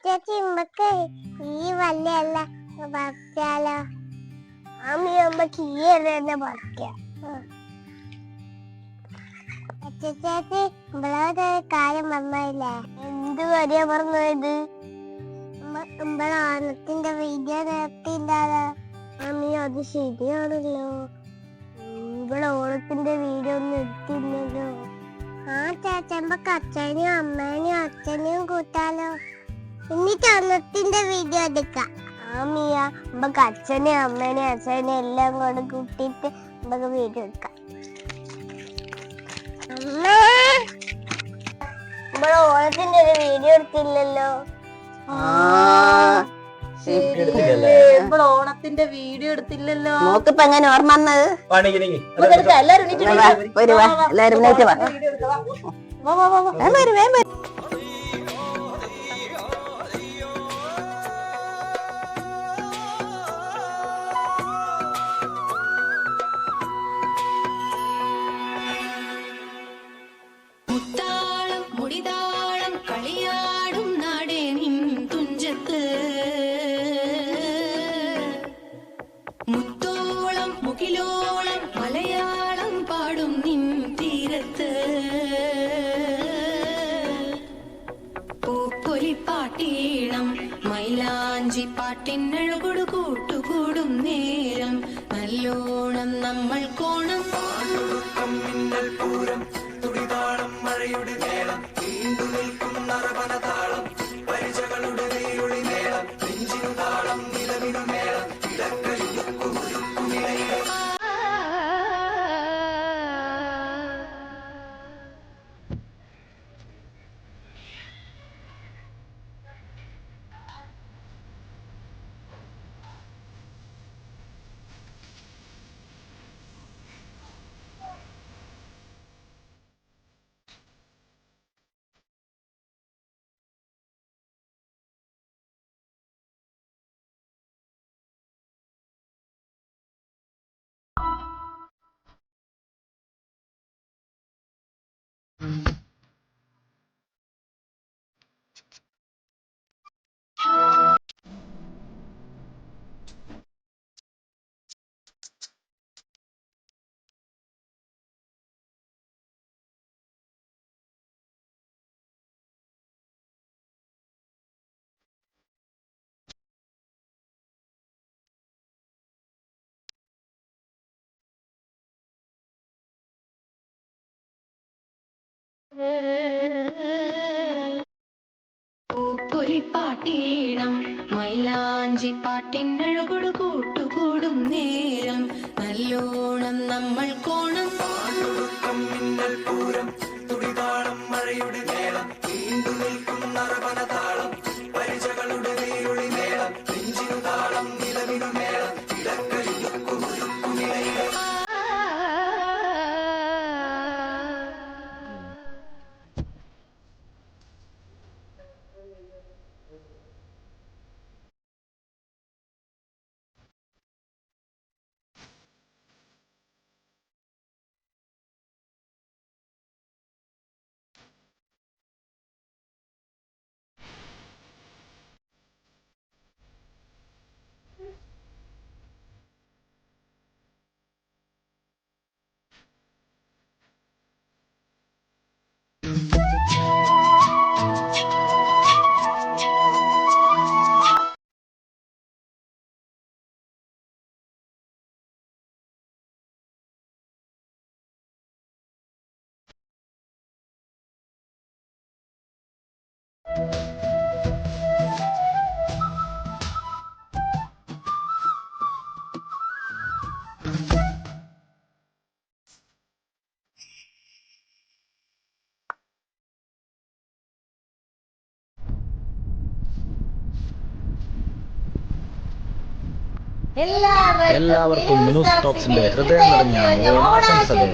ചേച്ചി ഈ ഇമ്പളൊരു കാര്യം വീഡിയോ നിർത്തിണ്ടാലോ അമ്മ അത് ശരിയാണല്ലോ? ഇവിടെ ഓണത്തിന്റെ വീഡിയോ ഒന്നും എടുത്തില്ലല്ലോ? ആ ചേച്ചമ്പക്ക് അച്ഛനെയും അമ്മേനെയും അച്ഛനെയും കൂട്ടാലോ? എന്നിട്ട് അന്നത്തിന്റെ വീഡിയോ എടുക്കാം. ആ മിയ നമുക്ക് അച്ഛനെ അമ്മേനെ അച്ഛനെ എല്ലാം കൂടെ കൂട്ടിയിട്ട് നമുക്ക് വീഡിയോ എടുക്കാം. അമ്മേ! ഇവിടെ ഓണത്തിന്റെ ഒരു വീഡിയോ എടുത്തില്ലല്ലോ? ഇപ്പോൾ ഓണത്തിന്റെ വീഡിയോ എടുത്തില്ലല്ലോ? നോക്കിപ്പോ എങ്ങനെ ഓർമ്മ വന്നത്. എല്ലാരും എണീറ്റ് വാ, വാ. ഒരു വാ, എല്ലാരും മുത്താളം മുടിതാളം കളിയാടും നാടേ നിൻ തുഞ്ചത്ത്. മുത്തോളം മുകിലോളം മലയാളം പാടും നിൻ തീരത്ത്. പൂപ്പൊലിപ്പാട്ടീണം മൈലാഞ്ചി പാട്ടിനഴകൊടു കൂട്ടുകൂടും നേരം. നല്ലോണം നമ്മൾ കോണം. மறையுடு தேவன் പൂപ്പൊലിപ്പാട്ടീണം മൈലാഞ്ചി പാട്ടിനഴകൊടു കൂട്ടുകൂടും നേരം. നല്ലോണം നമ്മൾ കോണം. എല്ലാവർക്കും ന്യൂസ് ടോക്സിന്റെ ഹൃദയം നിറഞ്ഞ ഓണാശംസകൾ.